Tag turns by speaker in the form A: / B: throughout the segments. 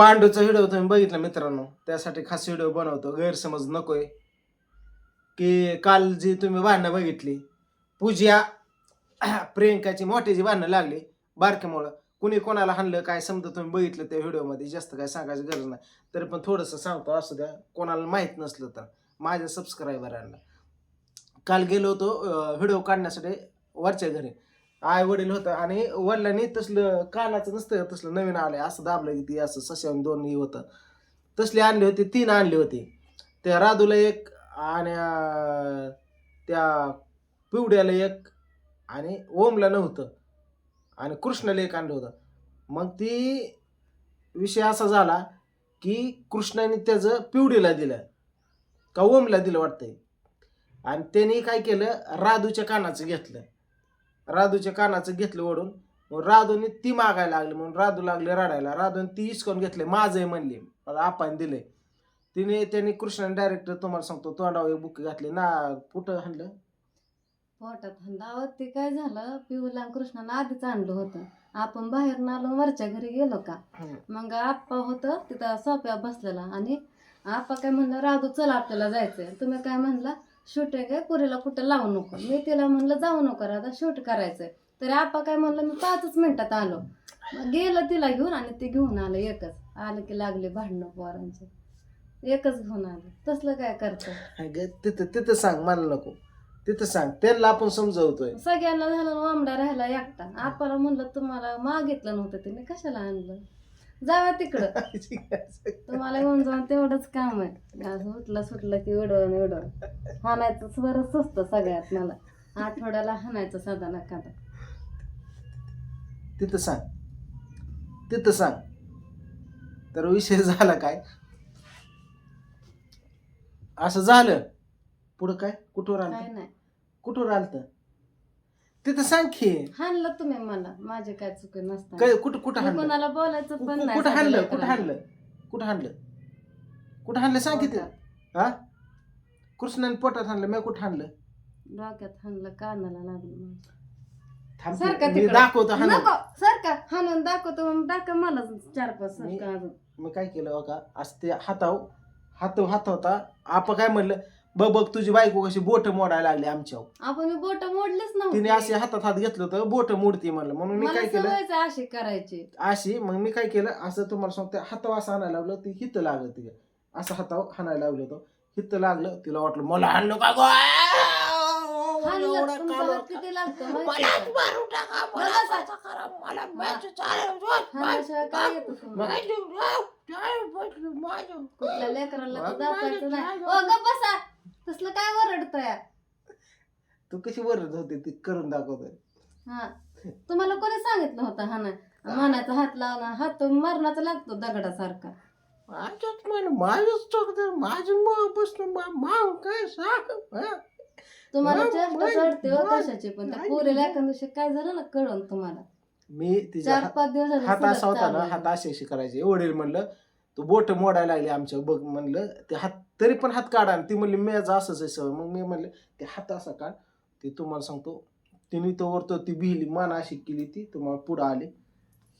A: पांडूचा video तुम्ही बघितला मित्रांनो? त्यासाठी खास व्हिडिओ बनवतो. गैरसमज नकोय. की काल जी तुम्ही भांडणं बघितली पूजा प्रियंकाची मोठी जी भांडणं लागली बारकेमुळं कुणी कोणाला हाणलं काय समजा तुम्ही बघितलं त्या व्हिडिओमध्ये जास्त काय सांगायची गरज नाही. तरी पण थोडंसं सांगतो असू द्या. कोणाला माहीत नसलं तर. माझ्या सबस्क्रायबरांना काल गेलो होतो व्हिडिओ काढण्यासाठी वरच्या घरी. आई वडील होतं आणि वडिलांनी तसलं कानाचं नसतं तसलं नवीन आलंय असं दाबलं की ती असं सशावून दोन हे होतं. तसली आणली होती तीन आणली होती. त्या राधूला एक आणि त्या पिवड्याला एक आणि ओमला नव्हतं. आणि कृष्णाला एक आणलं होतं. मग ती विषय असा झाला की कृष्णाने त्याचं पिवडीला दिलं. का ओमला दिलं वाटतंय? आणि त्यांनी काय केलं? राधूच्या कानाचं घेतलं. राधूच्या कानाचं घेतलं ओढून. मग राधूने ती मागायला लागली म्हणून राधू लागले रडायला. राधूने ती हिसकून घेतले माझं म्हणली आपण दिले तिने त्यांनी कृष्णाने डायरेक्ट तुम्हाला सांगतो तोंडावर बुक घातली ना कुठं हाणलं?
B: पोटात हंडावत ते काय झालं पिऊला आणि कृष्णानं आधीच आणलं होतं. आपण बाहेर आलो वरच्या घरी गेलो का? मग आप्पा होतं तिथं सोप्या बसलेला आणि आप्पा काय म्हणलं राधू चला आपल्याला जायचंय. तुम्ही काय म्हणला शूटिंग आहे पुरीला कुठं लावू नको. मी तिला म्हणलं जाऊ नको राधा शूट करायचंय. तरी आप्पा काय म्हणलं मी पाचच मिनिटात आलो. मग गेलं तिला घेऊन आणि ते घेऊन आलं एकच. आलं की लागले भांडणं पोरांचे. एकच घेऊन आलं. तसलं काय करतं
A: अगं, तिथं तिथं सांग मला नको. तिथं सांग. त्यांना आपण समजवतोय.
B: सगळ्यांना झालं वामडा राहिला एकटा. आपल्याला म्हणलं तुम्हाला मागितलं नव्हतं ते मी कशाला आणलं? जावा तिकडं. तुम्हाला येऊन जाऊन तेवढंच काम आहे. असं उठलं सुटलं की उडवून उडवून हाणायचं स्वरच सुचतं सगळ्यात मला. आठवड्याला हाणायचं साधा नका
A: तिथं सांग. तिथं सांग. तर विषय झाला काय? असं झालं. पुढं काय? कुठवर
B: काय
A: आलं
B: नाही.
A: कुठवर आलत तिथं सांग की.
B: हाणलं तुम्ही मला. माझे काय चुकी नसतं
A: काय कुठं कुठं
B: मी
A: हाणलं?
B: कोणाला बोलायचं पण
A: कु-
B: नाही
A: कुठं हाणलं? कुठं. हाणलं? कुठं हाणलं? कुठं हाणलं? सांग किती हा? कृष्णाने पोटात हाणलं मी कुठं हाणलं?
B: डोक्यात हाणलं कानाला लागलं.
A: थांब
B: सारखा
A: की, मी
B: तिकडं.
A: दाखवतो
B: नको सारखा हाणून दाखवतो मग दाखव मला चार पाच
A: मी-
B: सारखं अजून.
A: मी काय केलं बघा असं ते हाताव हात हात होता आपण काय म्हणलं? बघ बघ तुझी बायको कशी बोट मोडायला लागली आमच्यावर.
B: आपण मी बोट मोडलीच
A: तिने
B: नव्हती
A: असे हातात हात घेतलं होतं बोट मोडती म्हणलं. म्हणून मी
B: मला
A: काय केलं?
B: सवयच अशी करायची.
A: अशी मग मी काय केलं? असं तुम्हाला सांगते हातावर असं आणायला लावलं ती हित लागलं तिला. असं हातावर हाणायला लावलं होतं हित लागलं तिला वाटलं मला आणलं का गो?
B: हाणलं,
A: एवढा
B: तुमचा
A: कालवा
B: हात किती लागतो माहिती
A: मलाच
B: का?
A: मारून टाका, मला
B: मला
A: साचा करा, मला मॅच चालव,
B: हाणाशिवाय काय येतं तुम्हाला?
A: माझं- माझं- माझं-
B: कुठल्या लेकराला तर
A: मग
B: दाखवायचं
A: माझ्या
B: नाही.
A: काय
B: ओ गप बसा. तसलं काय वरडतोय
A: तू कशी वरत होती ती करून दाखवतोय
B: हा तुम्हाला कोणी सांगितलं होतं हा ना मनाचा हात लावणं हात मरणाचा लागतो दगडासारखा
A: माझ्याच म्हण माझंच चोखत माझं मग बसलं माव काय सांग हा?
B: तुम्हाला
A: मग-
B: चेष्टा
A: मग-
B: चढते हो
A: मग-
B: कशाची पण त्या
A: नाही.
B: पोरीला एका दिवशी काय झालं ना कळून तुम्हाला
A: मी तिच्या
B: चार पाच दिवस झाले
A: हात
B: सलग
A: असा होता
B: चालू
A: ना
B: आहे.
A: हात अशी अशी करायचे वडील म्हणलं तू बोट मोडायला लागली आमच्या बघ म्हणलं ते हात तरी पण हात काढा आणि ती म्हणली मी असंच आहे सवय मग मी म्हणलं ते हात असा काढ. ते तुम्हाला सांगतो तिने तो वरतो ती भिली मान अशी केली ती तुम्हाला पुढं आली.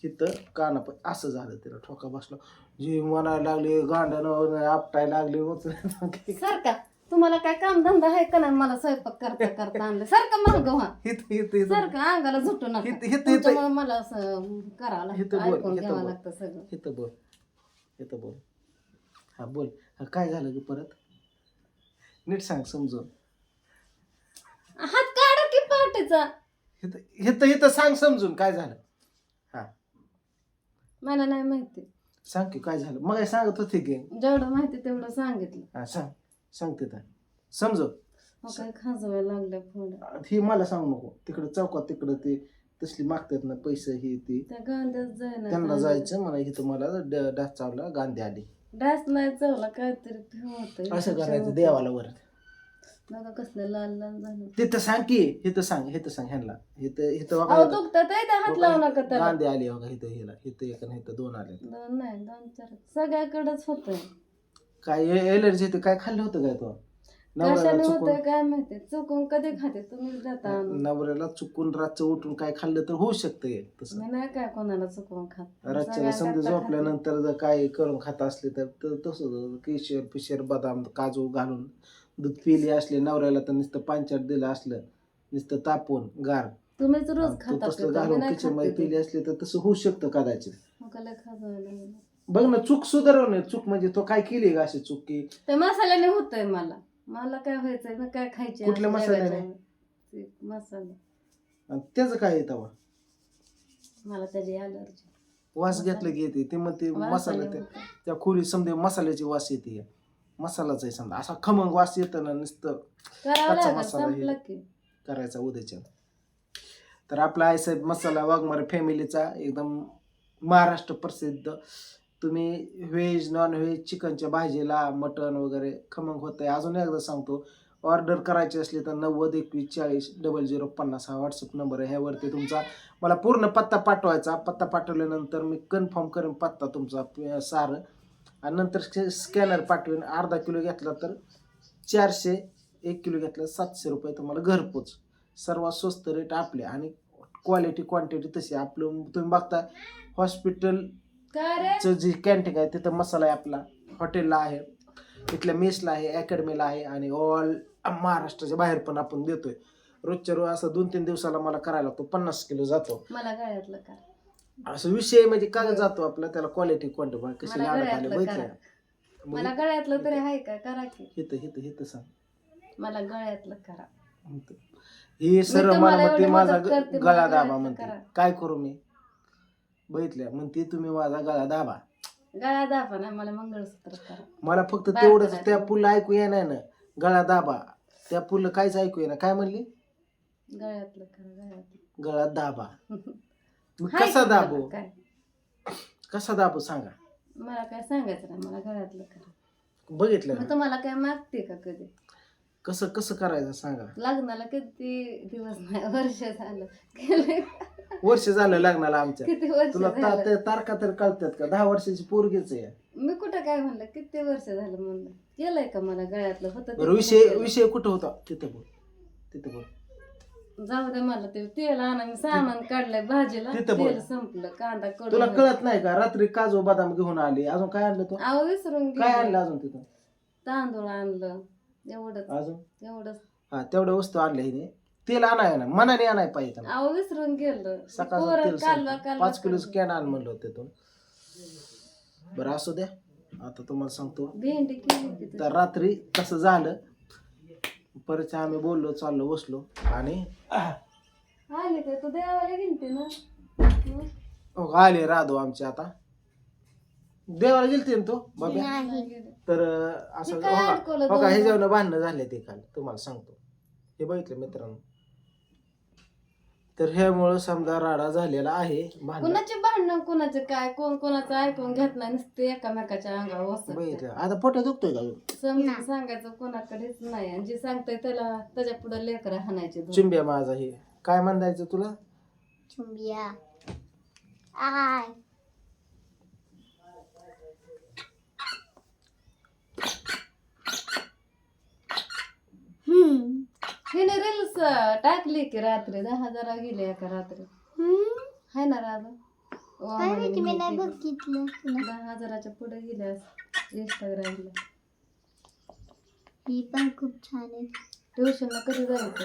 A: हिथं काना पण असं झालं तिला ठोका बसला. जी म्हणायला लागली गांडानं आपटायला लागली उचल
B: सारखा. तुम्हाला काय काम धंदा आहे का नाही? मला स्वयंपाक करता करता आणलं. सारखं मार्ग व्हा. सारखं अंगाला झुटू नका.
A: हित हित हित
B: तुमच्यामुळे मला असं करावं
A: हिथं
B: लागतं ऐकून
A: हिथं
B: घ्यावं. लागतं सगळं.
A: इथं बोल. हा बोल. हा काय झालं की परत? नीट सांग समजून.
B: हात काढा की पहाटेचा
A: इथं इथं इथं सांग समजून काय झालं.
B: मला नाही माहिती.
A: सांग की काय झालं. मग सांगत होते की?
B: जेवढं माहिती तेवढं सांगितलं.
A: हा सांग. सांग तिथं. समजव.
B: मग काय खाजवायला लागल्या फोन
A: ही मला सांगू नको. तिकडे चौकात तिकडं ते तसली मागतात ना पैसे ही ती.
B: त्या गांध्यात
A: त्यांना
B: जायना
A: जायचं मला इथं मला ड- डास चावला गांधी आली.
B: डास नाही चवला काहीतरी
A: असं करायचं देवाला वर
B: बघा कसलं लाल लाल झालं.
A: तिथं सांग की इथं सांग सांग ह्यांना.
B: अहो
A: बघा
B: दुखतात आहे त्या हात लावू नका त्याला.
A: गांधी आली बघा इथं हिला. इथं एक आणि इथं दोन आले.
B: दोन नाही दोन चार सगळ्याकडेच होतंय.
A: काय एलर्जी होते काय खाल्लं होतं काय तो? नवऱ्याला
B: कशाने
A: चुकून
B: होतंय? काय माहिती? चुकून कधी खाते? आणून.
A: नवऱ्याला चुकून रातचं उठून काय खाल्लं तर होऊ शकतं तसं.
B: मी नाही काय कोणाला चुकवून खात.
A: रातच्याला समजा
B: खाते.
A: झोपल्यानंतर जर काय करून खात असले तर तसं केशर पिशर बदाम काजू घालून दूध पिली असले नवऱ्याला तर नुसतं पांचाट दिलं असलं नुसतं तापवून गार.
B: तुम्हीच रोज
A: तो
B: खाता
A: तसलं
B: पिता, मी
A: घालून
B: नाही किचनमध्ये
A: पिली असली तर तसं होऊ शकतं कदाचित.
B: मग.
A: बघ ना चूक सुधारवणे चूक म्हणजे तो काय केली का अशी चूक की
B: ते मसाल्याने होतंय मला. मला काय व्हायचंय? मी काय खायचे?
A: कुठल्या मसाल्याने?
B: मसाले
A: आणि त्याचं काय येतं
B: मला त्याची अलर्जी
A: वास घेतलं की येते. ते मग ते मसाला ते त्या खोली समजे मसाल्याची वास येते. मसालाच आहे समजा. असा खमंग वास येतं ना नुसतं
B: करावं
A: कच्चा
B: लागेल
A: मसाला हे.
B: संपलं की.
A: करायचा उद्याच्या तर आपला आयसाहेब मसाला वाघमारे फॅमिलीचा एकदम महाराष्ट्र प्रसिद्ध तुम्ही व्हेज नॉन व्हेज चिकनच्या भाजीला मटन वगैरे खमंग होत आहे अजून एकदा सांगतो ऑर्डर करायची असली तर नव्वद एकवीस चाळीस डबल झिरो पन्नास हा व्हॉट्सअप नंबर आहे. ह्यावरती तुमचा मला पूर्ण पत्ता पाठवायचा. पत्ता पाठवल्यानंतर मी कन्फर्म करेन पत्ता तुमचा सारं. आणि नंतर स्कॅनर पाठवेन. अर्धा किलो घेतला तर चारशे एक किलो घेतला सातशे रुपये तुम्हाला घरपोच सर्वात स्वस्त रेट आपले. आणि क्वालिटी क्वांटिटी तशी. आपलं तुम्ही बघता
B: हॉस्पिटल रे
A: जी कॅन्टीन आहे तिथं मसाला आहे आपला. हॉटेलला आहे इथल्या मेसला आहे अकॅडमीला आहे आणि ऑल महाराष्ट्राच्या बाहेर पण आपण देतोय. रोजच्या रोज असं दोन तीन दिवसाला मला करायला लागतो पन्नास किलो जातो.
B: मला गळ्यातलं
A: असं विषय म्हणजे काय जातो आपला त्याला क्वालिटी क्वांटिटी कशी
B: मला
A: लाडत आले
B: गळ्यातलं
A: बघितलं
B: करा. मला गळ्यातलं तरी आहे का? करा की.
A: हिथं हिथं हिथं सांग.
B: मला गळ्यातलं करा.
A: ही
B: तुम्हाला
A: मला म्हणते
B: एवढी
A: माझा
B: मदत
A: गळा दाबा
B: गळ्यातलं
A: म्हणते.
B: करा.
A: काय करू मी? बघितलं. म्हणते तुम्ही माझा गळा दाबा.
B: गळा दाबा ना मला मंगळसूत्र करा.
A: मला फक्त
B: बाहेर
A: तेवढंच
B: पडायचं.
A: त्या पुला ऐकू येणार ना. गळा दाबा. त्या पुलं काहीच ऐकू येणार. काय म्हणली?
B: गळ्यातलं करा गळ्यातलं.
A: गळा दाबा. मी
B: हाय
A: कसा
B: का
A: दाबू
B: काय?
A: कसा दाबू सांगा.
B: मला काय सांगायचं नाही मला गळ्यातलं करा
A: बघितलं
B: मग
A: ना?
B: तुम्हाला काय मागते का कधी?
A: कसं कसं करायचं सांगा.
B: लग्नाला किती दिवस नाही वर्ष झालं. गेले
A: वर्ष झालं लग्नाला आमच्या.
B: किती वर्ष
A: तुला ता-
B: झालं?
A: ते तारखा तर कळतात का? दहा वर्षाची पोरगीच आहे.
B: मी कुठं काय म्हणलं? किती वर्ष झालं म्हणलं? केलंय का मला गळ्यातलं? होतं ते
A: बरं विषय
B: केलं.
A: विषय कुठं होता? तिथं बोल. तिथं बोल.
B: जाऊ दे मला ते तेल आणा मी सामान काढलंय भाजीला.
A: तिथं बोल.
B: तेल संपलं कांदा
A: तुला
B: कडून
A: कळत नाही का? रात्री काजू बदाम घेऊन आली. अजून काय आणलं तू?
B: अहो विसरून
A: काय आणलं
B: गेले
A: अजून तिथं?
B: तांदूळ आणलं. एवढंच.
A: अजून?
B: एवढंच.
A: हा तेवढ्या वस्तू आणल्या हिने. तेल आणाय ना मनाने आणाय पाहिजे.
B: अहो विसरून गेलं.
A: सकाळचं
B: पोरं
A: तेल
B: कालवा
A: संपलं.
B: कालवा
A: पाच किलो. कॅन आण म्हणलं होतं तिथून. बरं असू द्या. आता तुम्हाला सांगतो.
B: भेंडी केली की तुझी.
A: तर रात्री तसं झालं. परत आम्ही बोललो चाललो बसलो आणि
B: आले काय तू देवाला गेलते ना. हं?
A: हो, आले राधो आमचे आता. देवाला गेलते ना तो? बाबा
B: गेले.
A: तर अं, असं
B: ते काय
A: हो का-
B: अडकवलं
A: हो का?
B: दोन-
A: ह्याच्यावर भांडणं झाले ते काल. तुम्हाला सांगतो. हे बघितलं मित्रांनो. तर ह्यामुळं समजा राडा झालेला आहे भांडण.
B: कुणाचे भांडण कुणाचे काय कोण कोणाचं ऐकून घेत नाही नुसते एकामेकाच्या अंगावर वसत
A: आता पोटा दुखतोय का
B: समजून सांगायचं कोणाकडेच नाही. आणि जे सांगतंय त्याला त्याच्या पुढे लेकर हाणायचे दोन.
A: चिंब्या माझा हे. काय म्हणायचं तुला?
C: चुंबिया. आय हम्म
B: हिने रील्स टाकली की रात्री दहा हजार गेले एका रात्री.
C: हम्म?
B: हाय ना राधा. ओ,
C: काय माहिती मी नाही
B: हे
C: बघितलं. तुला
B: दहा हजाराच्या पुढे गेल्या इंस्टाग्रामला
C: ही पण खूप छान आहे.
B: ट्युशनला कधी जायचं?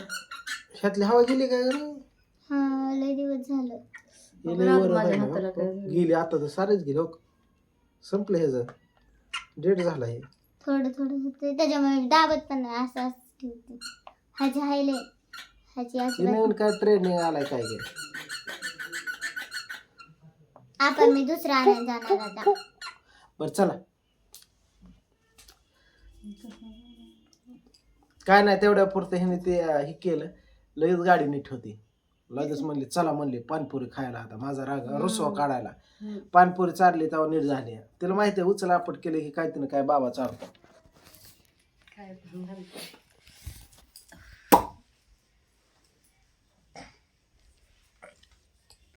A: ह्यातली हवा गेली काय गं?
C: हा लय दिवस झालं.
A: हे
B: ना,
A: वर
B: माझ्या हाताला
A: हो.
B: काय झालं.
A: गेली आता तर सारेच गेले हो. संपलं ह्याचं डेट झाला हे.
C: थोडं थोडं होतं त्याच्यामुळे मी दाबत पण नाही. असं असं ठेवते ह्याची हायले
A: हे
C: अशी
A: नवीन काय ट्रेनिंग आलाय काय गे
C: आपण मी दुसरा आणायला जाणार आता.
A: बरं चला. काय नाही तेवढ्या पुरतं ह्याने ते अं, हे केलं. लगेच गाडी नीट होती. लगेच म्हणली चला म्हणली पानपुरी खायला आता. माझा राग रसवा काढायला.
B: हम्म.
A: पानपुरी चालली तेव्हा नीट झाली. तिला माहिती आहे उचल आपट केलं की काय तिने काय बाबा चालतो.
B: काय.